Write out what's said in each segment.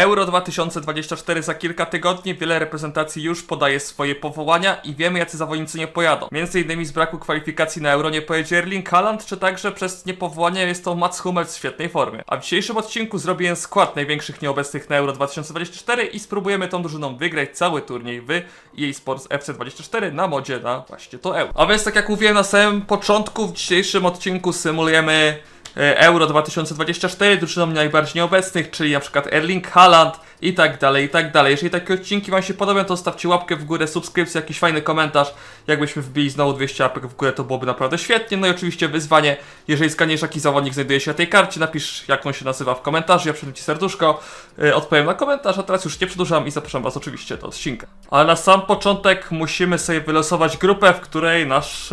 Euro 2024 za kilka tygodni, wiele reprezentacji już podaje swoje powołania i wiemy jacy zawodnicy nie pojadą. Między innymi z braku kwalifikacji na Euro nie pojedzie Erling Haaland, czy także przez niepowołanie jest to Mats Hummels w świetnej formie. A w dzisiejszym odcinku zrobiłem skład największych nieobecnych na Euro 2024 i spróbujemy tą drużyną wygrać cały turniej w EA Sports FC24 na modzie na właśnie to Euro. A więc tak jak mówiłem na samym początku, w dzisiejszym odcinku symulujemy Euro 2024 drużynom najbardziej nieobecnych, czyli na przykład Erling Haaland i tak dalej, i tak dalej. Jeżeli takie odcinki Wam się podobają, to stawcie łapkę w górę, subskrypcję, jakiś fajny komentarz. Jakbyśmy wbili znowu 200 łapek w górę, to byłoby naprawdę świetnie. No i oczywiście wyzwanie, jeżeli skaniesz jaki zawodnik znajduje się na tej karcie, napisz jak on się nazywa w komentarzu, ja przyjdę Ci serduszko, yy, odpowiem na komentarz, a teraz już nie przedłużam i zapraszam Was oczywiście do odcinka. Ale na sam początek musimy sobie wylosować grupę, w której nasz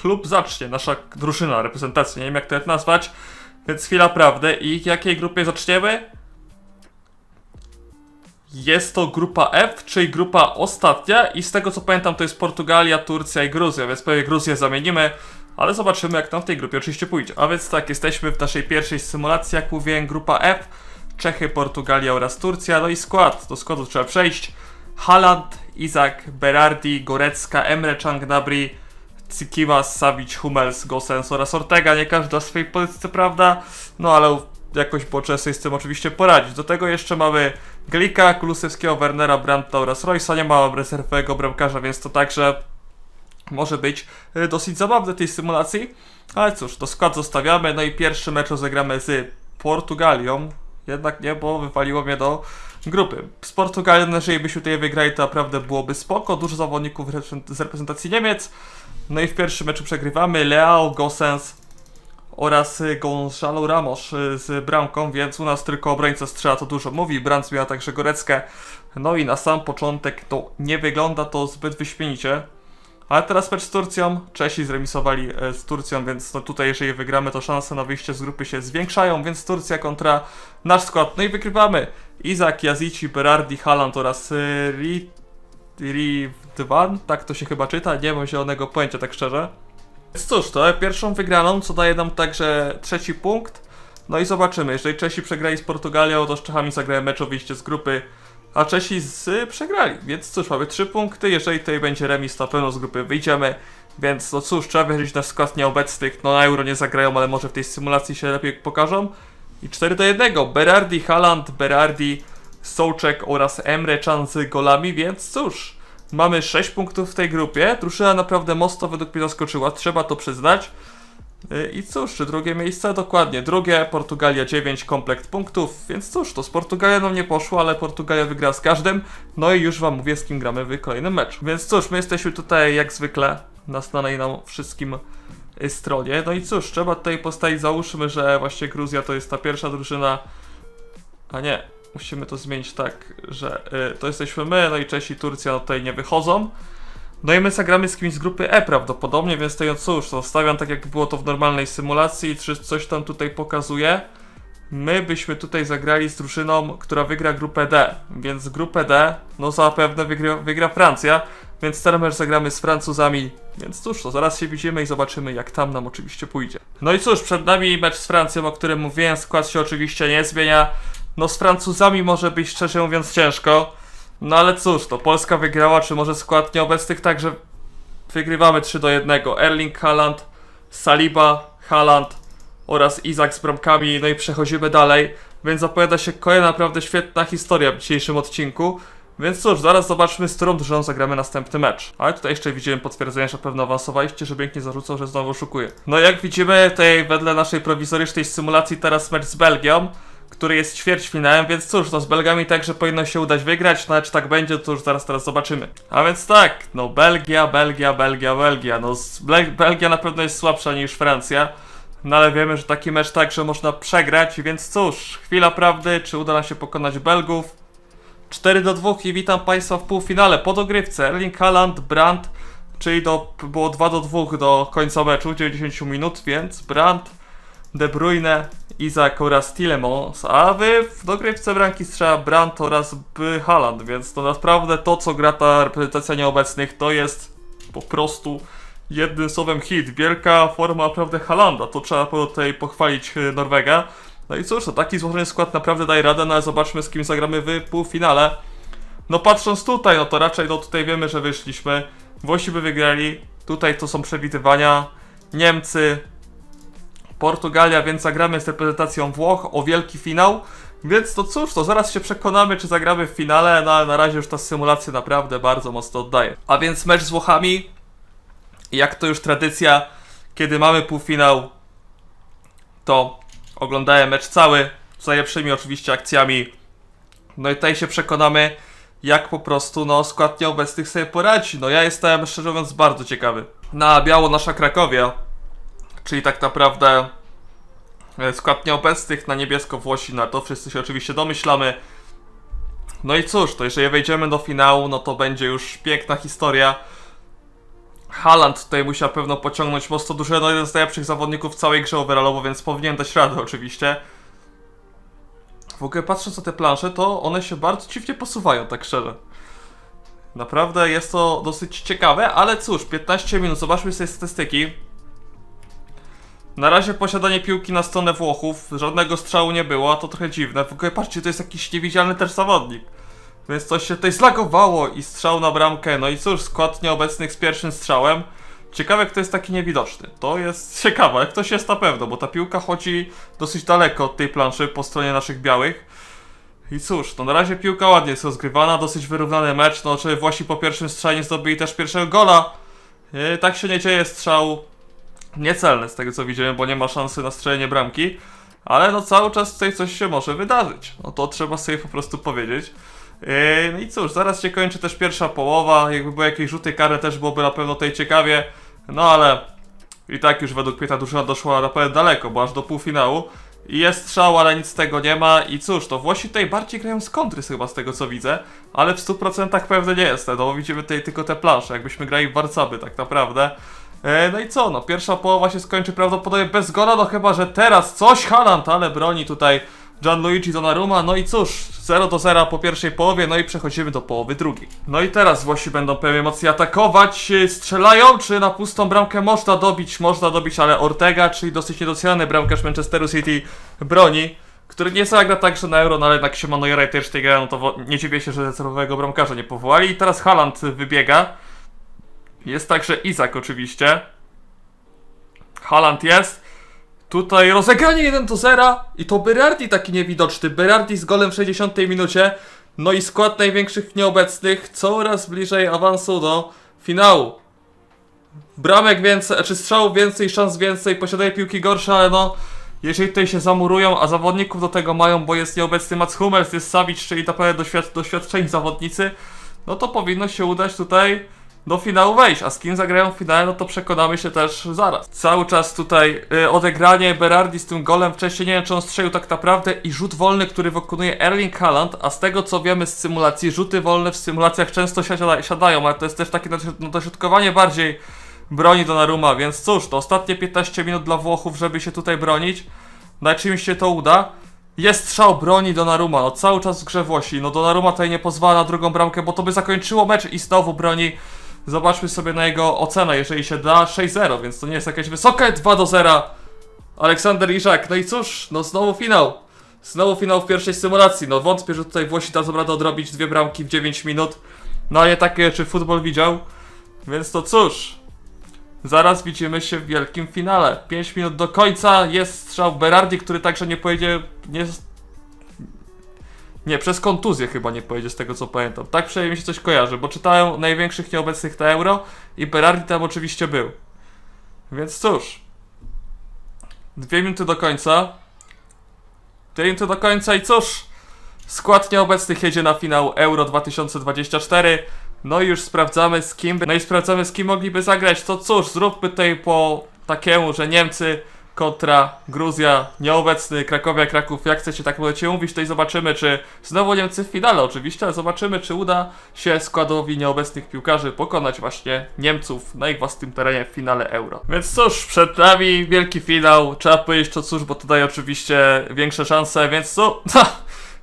klub zacznie, nasza drużyna, reprezentacja, nie wiem jak to nazwać. Więc chwila prawdy i jakiej grupie zaczniemy? Jest to grupa F, czyli grupa ostatnia i z tego co pamiętam to jest Portugalia, Turcja i Gruzja, więc pewnie Gruzję zamienimy, ale zobaczymy jak nam w tej grupie oczywiście pójdzie. A więc tak, jesteśmy w naszej pierwszej symulacji, jak mówiłem, grupa F, Czechy, Portugalia oraz Turcja, no i skład, do składu trzeba przejść. Haaland, Izak, Berardi, Gorecka, Emre Can Gnabry, Tsikimas, Savic, Hummels, Gosens oraz Ortega. Nie każdy na swojej pozycji, prawda, no ale jakoś potrzeba sobie z tym oczywiście poradzić. Do tego jeszcze mamy Glika, Kulusewskiego, Wernera, Brandta oraz Roysa. Nie ma rezerwowego bramkarza, więc to także może być y, dosyć zabawne tej symulacji. Ale cóż, to skład zostawiamy. No i pierwszy mecz rozegramy z Portugalią. Jednak nie, bo wywaliło mnie do grupy. Z Portugalią, jeżeli byśmy tutaj wygrali, to naprawdę byłoby spoko. Dużo zawodników z reprezentacji Niemiec. No i w pierwszym meczu przegrywamy. Leao, Gosens oraz Gonzalo Ramos y, z bramką, więc u nas tylko obrońca strzela, to dużo mówi. Brandt miała także Goreckę. No i na sam początek to nie wygląda to zbyt wyśmienicie. Ale teraz mecz z Turcją. Czesi zremisowali e, z Turcją, więc no tutaj jeżeli wygramy, to szanse na wyjście z grupy się zwiększają, więc Turcja kontra nasz skład. No i wygrywamy. Izak, Jazici, Berardi, Haaland oraz y, Ri... Rivdvan, tak to się chyba czyta, nie mam zielonego pojęcia tak szczerze. Więc cóż, to pierwszą wygraną, co daje nam także trzeci punkt. No i zobaczymy, jeżeli Czesi przegrali z Portugalią, to z Czechami zagrają mecz o wyjście z grupy, a Czesi z przegrali. Więc cóż, mamy trzy punkty, jeżeli tutaj będzie remis, to na pewno z grupy wyjdziemy. Więc no cóż, trzeba wierzyć na skład nieobecnych, no na Euro nie zagrają, ale może w tej symulacji się lepiej pokażą. I 4 do 1, Berardi, Haaland, Berardi, Sołczek oraz Emre Can z golami, więc cóż, mamy 6 punktów w tej grupie. Drużyna naprawdę mocno według mnie zaskoczyła, trzeba to przyznać. Yy, I cóż, czy drugie miejsce? Dokładnie, drugie, Portugalia 9, komplekt punktów, więc cóż, to z Portugalią nie poszło, ale Portugalia wygra z każdym. No i już wam mówię, z kim gramy w kolejnym meczu. Więc cóż, my jesteśmy tutaj jak zwykle na znanej nam wszystkim y, stronie. No i cóż, trzeba tutaj postawić, załóżmy, że właśnie Gruzja to jest ta pierwsza drużyna, a nie, musimy to zmienić tak, że y, to jesteśmy my, no i Czesi, Turcja no tutaj nie wychodzą. No i my zagramy z kimś z grupy E prawdopodobnie, więc to cóż, to stawiam tak jak było to w normalnej symulacji, czy coś tam tutaj pokazuje. My byśmy tutaj zagrali z drużyną, która wygra grupę D, więc grupę D, no zapewne wygra, wygra Francja, więc ten mecz zagramy z Francuzami, więc cóż, to zaraz się widzimy i zobaczymy jak tam nam oczywiście pójdzie. No i cóż, przed nami mecz z Francją, o którym mówiłem, skład się oczywiście nie zmienia. No z Francuzami może być szczerze mówiąc ciężko, no ale cóż, to Polska wygrała, czy może skład nieobecnych, także wygrywamy 3 do 1. Erling Haaland, Saliba, Haaland oraz Izak z bramkami, no i przechodzimy dalej, więc zapowiada się kolejna naprawdę świetna historia w dzisiejszym odcinku. Więc cóż, zaraz zobaczmy, z którą drużyną zagramy następny mecz. Ale tutaj jeszcze widzimy potwierdzenie, że pewno awansowaliście, żeby nikt nie zarzucał, że znowu oszukuję. No jak widzimy, tutaj wedle naszej prowizorycznej symulacji teraz mecz z Belgią, który jest ćwierćfinałem, więc cóż, no z Belgami także powinno się udać wygrać, no ale czy tak będzie, to już zaraz teraz zobaczymy. A więc tak, no Belgia, Belgia, Belgia, Belgia, no Belgia na pewno jest słabsza niż Francja. No ale wiemy, że taki mecz także można przegrać, więc cóż, chwila prawdy, czy uda nam się pokonać Belgów? 4 do 2 i witam Państwa w półfinale po dogrywce. Erling Haaland, Brandt, czyli do, było 2 do 2 do końca meczu, 90 minut, więc Brandt, De Bruyne, Izak oraz Tillemans, a wy w dogrywce bramki strzela Brandt oraz. Haaland, więc to naprawdę to, co gra ta reprezentacja nieobecnych, to jest po prostu jednym słowem hit. Wielka forma naprawdę Haalanda, to trzeba tutaj pochwalić e, Norwega. No i cóż, to taki złożony skład naprawdę daje radę, no ale zobaczmy z kim zagramy w półfinale. No patrząc tutaj, no to raczej no tutaj wiemy, że wyszliśmy. Włosi by wygrali, tutaj to są przewidywania. Niemcy, Portugalia, więc zagramy z reprezentacją Włoch o wielki finał. Więc to cóż, to zaraz się przekonamy, czy zagramy w finale, no ale na razie już ta symulacja naprawdę bardzo mocno oddaje. A więc mecz z Włochami, jak to już tradycja, kiedy mamy półfinał, to oglądałem mecz cały, z najlepszymi oczywiście akcjami. No i tutaj się przekonamy, jak po prostu no, skład nieobecnych sobie poradzi. No ja jestem, szczerze mówiąc, bardzo ciekawy. Na biało nasza Krakowia, czyli tak naprawdę e, skład nieobecnych, na niebiesko Włosi, na to wszyscy się oczywiście domyślamy. No i cóż, to jeżeli wejdziemy do finału, no to będzie już piękna historia. Haaland tutaj musi na pewno pociągnąć mocno duże, no jeden z najlepszych zawodników w całej grze overallowo, więc powinien dać radę oczywiście. W ogóle patrząc na te plansze, to one się bardzo dziwnie posuwają, tak szczerze. Naprawdę jest to dosyć ciekawe, ale cóż, 15 minut, zobaczmy sobie statystyki. Na razie posiadanie piłki na stronę Włochów, żadnego strzału nie było, a to trochę dziwne. W ogóle patrzcie, to jest jakiś niewidzialny też zawodnik. Więc coś się tutaj zlagowało i strzał na bramkę. No i cóż, skład nieobecnych z pierwszym strzałem. Ciekawe, kto jest taki niewidoczny. To jest ciekawe, jak ktoś jest na pewno, bo ta piłka chodzi dosyć daleko od tej planszy po stronie naszych białych. I cóż, no na razie piłka ładnie jest rozgrywana, dosyć wyrównany mecz. No, czy Włosi po pierwszym strzale nie zdobyli też pierwszego gola? Yy, tak się nie dzieje, strzał niecelny z tego co widziałem, bo nie ma szansy na strzelenie bramki. Ale no cały czas tutaj coś się może wydarzyć. No to trzeba sobie po prostu powiedzieć. No i cóż, zaraz się kończy też pierwsza połowa. Jakby były jakieś rzuty kary, też byłoby na pewno tutaj ciekawie. No ale i tak już według mnie ta drużyna doszła naprawdę daleko, bo aż do półfinału. I jest strzał, ale nic z tego nie ma. I cóż, to Włosi tutaj bardziej grają z kontry chyba z tego co widzę, ale w 100% pewnie nie jest. No bo widzimy tutaj tylko te plansze, jakbyśmy grali w Warcaby tak naprawdę. E, no i co, no pierwsza połowa się skończy prawdopodobnie bez gola, no chyba, że teraz coś Haaland, ale broni tutaj Gianluigi Donnarumma, no i cóż, 0 do 0 po pierwszej połowie, no i przechodzimy do połowy drugiej. No i teraz Włosi będą pewnie mocniej atakować, e, strzelają, czy na pustą bramkę można dobić, można dobić, ale Ortega, czyli dosyć niedoceniany bramkarz Manchesteru City, broni, który nie zagra także na Euro, no ale jednak się ma Neuera i no to nie dziwię się, że rezerwowego bramkarza nie powołali. I teraz Haaland wybiega. Jest także Izak oczywiście. Haaland jest. Tutaj rozegranie 1 do 0 i to Berardi taki niewidoczny. Berardi z golem w 60 minucie. No i skład największych nieobecnych coraz bliżej awansu do finału. Bramek więcej, czy strzałów więcej, szans więcej, posiadaje piłki gorsze, ale no jeżeli tutaj się zamurują, a zawodników do tego mają, bo jest nieobecny Mats Hummels, jest Savic, czyli naprawdę doświad doświadczeni zawodnicy, no to powinno się udać tutaj do finału wejść, a z kim zagrają w finale, no to przekonamy się też zaraz. Cały czas tutaj y, odegranie Berardi z tym golem, wcześniej nie wiem czy on strzelił tak naprawdę i rzut wolny, który wykonuje Erling Haaland, a z tego co wiemy z symulacji, rzuty wolne w symulacjach często siada, siadają, ale to jest też takie dośrodkowanie bardziej broni Donnarumma, więc cóż, to ostatnie 15 minut dla Włochów, żeby się tutaj bronić. Na czym się to uda? Jest strzał broni Donnarumma, no cały czas w grze Włosi. No Donnarumma tutaj nie pozwala na drugą bramkę, bo to by zakończyło mecz i znowu broni. Zobaczmy sobie na jego ocenę, jeżeli się da 6-0, więc to nie jest jakaś wysoka 2 do 0. Aleksander Iżak, no i cóż, no znowu finał. Znowu finał w pierwszej symulacji. No wątpię, że tutaj Włosi dadzą radę odrobić dwie bramki w 9 minut. No ale takie czy futbol widział. Więc to cóż, Zaraz widzimy się w wielkim finale. 5 minut do końca jest strzał Berardi, który także nie pojedzie. Nie, nie, przez kontuzję chyba nie pojedzie z tego co pamiętam. Tak przynajmniej mi się coś kojarzy, bo czytałem największych nieobecnych na euro i Berardi tam oczywiście był. Więc cóż. Dwie minuty do końca. Dwie minuty do końca i cóż. Skład nieobecnych jedzie na finał Euro 2024. No i już sprawdzamy z kim. No i sprawdzamy z kim mogliby zagrać. To cóż, zróbmy tutaj po takiemu, że Niemcy kontra Gruzja, nieobecny Krakowia, Kraków, jak chcecie tak możecie mówić, to i zobaczymy, czy znowu Niemcy w finale oczywiście, ale zobaczymy, czy uda się składowi nieobecnych piłkarzy pokonać właśnie Niemców na ich własnym terenie w finale Euro. Więc cóż, przed nami wielki finał, trzeba powiedzieć to cóż, bo tutaj oczywiście większe szanse, więc co?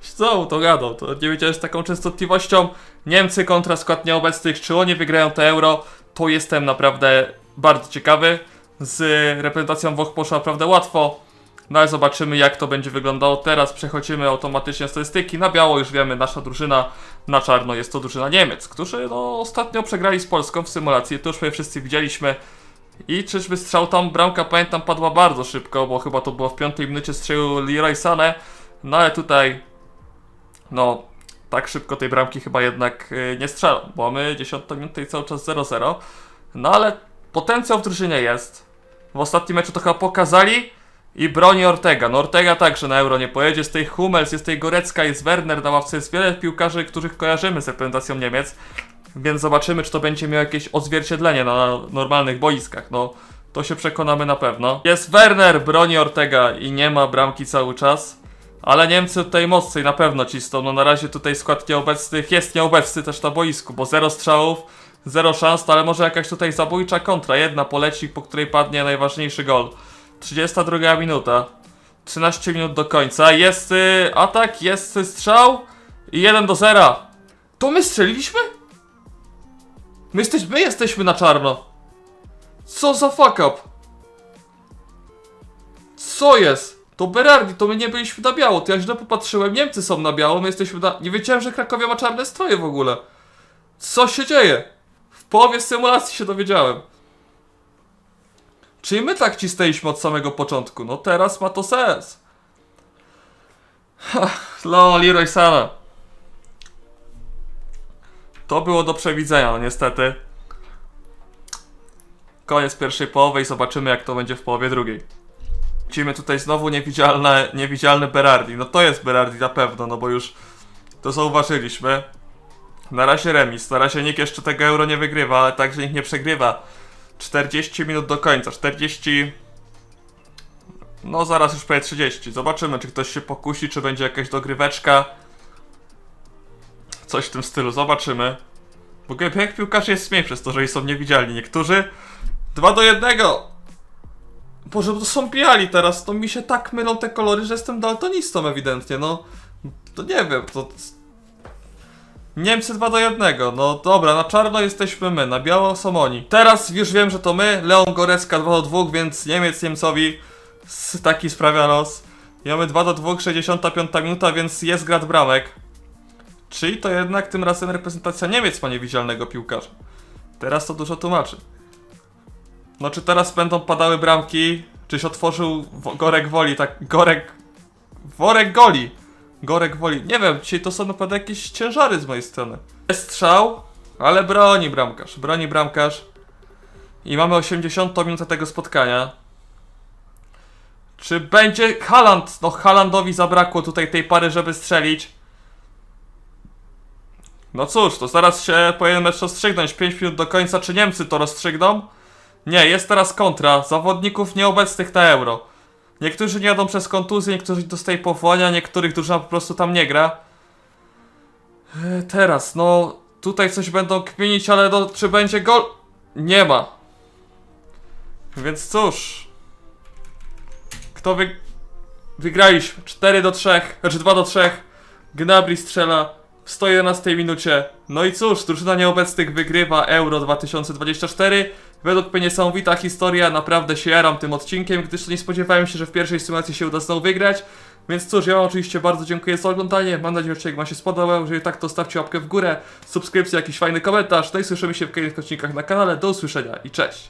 Co to gadał? To nie wiedziałem z taką częstotliwością. Niemcy kontra skład nieobecnych, czy oni wygrają to euro? To jestem naprawdę bardzo ciekawy. Z reprezentacją Włoch poszło naprawdę łatwo. No ale zobaczymy jak to będzie wyglądało teraz. Przechodzimy automatycznie statystyki. Na biało już wiemy, nasza drużyna, na czarno jest to drużyna Niemiec, którzy no, ostatnio przegrali z Polską w symulacji. To już pewnie wszyscy widzieliśmy. I czyżby strzał tam, bramka pamiętam padła bardzo szybko, bo chyba to było w piątej minucie strzelił Leroy Sané. No ale tutaj, no, tak szybko tej bramki chyba jednak y, nie strzelą, bo my 10 minutę i cały czas 0-0. No ale potencjał w drużynie jest. W ostatnim meczu to chyba pokazali i broni Ortega. No Ortega także na Euro nie pojedzie. Z tej Hummels, jest tej Gorecka, jest Werner na ławce, jest wiele piłkarzy, których kojarzymy z reprezentacją Niemiec. Więc zobaczymy, czy to będzie miało jakieś odzwierciedlenie na normalnych boiskach. No, to się przekonamy na pewno. Jest Werner, broni Ortega i nie ma bramki cały czas. Ale Niemcy tutaj mocniej na pewno cisną. No na razie tutaj skład nieobecnych jest nieobecny też na boisku, bo zero strzałów, zero szans, ale może jakaś tutaj zabójcza kontra. Jedna poleci, po której padnie najważniejszy gol. 32 minuta. 13 minut do końca. Jest y, atak, jest y, strzał i 1 do 0. To my strzeliliśmy? My, jesteś, my jesteśmy na czarno. Co za fuck up? Co jest? To Berardi, to my nie byliśmy na biało, to ja źle popatrzyłem, Niemcy są na biało, my jesteśmy na... Nie wiedziałem, że Krakowia ma czarne stroje w ogóle. Co się dzieje? Połowie symulacji się dowiedziałem. Czyli my tak cisnęliśmy od samego początku, no teraz ma to sens. Ha, No, Leroy Sana. To było do przewidzenia, no niestety. Koniec pierwszej połowy i zobaczymy jak to będzie w połowie drugiej. Widzimy tutaj znowu niewidzialne, niewidzialny Berardi. No to jest Berardi na pewno, no bo już to zauważyliśmy. Na razie remis, na razie nikt jeszcze tego euro nie wygrywa, ale także nikt nie przegrywa. 40 minut do końca, 40... No zaraz już prawie 30. Zobaczymy, czy ktoś się pokusi, czy będzie jakaś dogryweczka. Coś w tym stylu, zobaczymy. W ogóle jak piłkarze jest śmiech przez to, że są niewidzialni. Niektórzy 2 do 1. Boże, to są biali teraz, to mi się tak mylą te kolory, że jestem daltonistą ewidentnie, no. To nie wiem, to... Niemcy 2 do 1, no dobra, na czarno jesteśmy my, na biało są oni. Teraz już wiem, że to my, Leon Gorecka 2 do 2, więc Niemiec Niemcowi taki sprawia los. Mamy 2 do 2, 65 minuta, więc jest grad bramek. Czyli to jednak tym razem reprezentacja Niemiec ma niewidzialnego piłkarza. Teraz to dużo tłumaczy. No czy teraz będą padały bramki? Czyś otworzył wo- Gorek Woli, tak? Gorek... Worek Goli! Gorek Woli. Nie wiem, dzisiaj to są naprawdę jakieś ciężary z mojej strony. Jest strzał, ale broni bramkarz. Broni bramkarz. I mamy 80 minutę tego spotkania. Czy będzie Haland? No Halandowi zabrakło tutaj tej pary, żeby strzelić. No cóż, to zaraz się powinien mecz rozstrzygnąć. 5 minut do końca. Czy Niemcy to rozstrzygną? Nie, jest teraz kontra. Zawodników nieobecnych na euro. Niektórzy nie jadą przez kontuzję, niektórzy dostają powołania, niektórych drużyna po prostu tam nie gra. E, Teraz, no, tutaj coś będą kminić, ale no, czy będzie gol? Nie ma. Więc cóż. Kto wy... Wygraliśmy. 4 do 3, znaczy 2 do 3. Gnabry strzela w 111 minucie. No i cóż, drużyna nieobecnych wygrywa Euro 2024. Według mnie niesamowita historia, naprawdę się jaram tym odcinkiem, gdyż nie spodziewałem się, że w pierwszej sytuacji się uda znowu wygrać. Więc cóż, ja wam oczywiście bardzo dziękuję za oglądanie, mam nadzieję, że odcinek wam się spodobał, jeżeli tak to stawcie łapkę w górę, subskrypcję, jakiś fajny komentarz, no i słyszymy się w kolejnych odcinkach na kanale, do usłyszenia i cześć!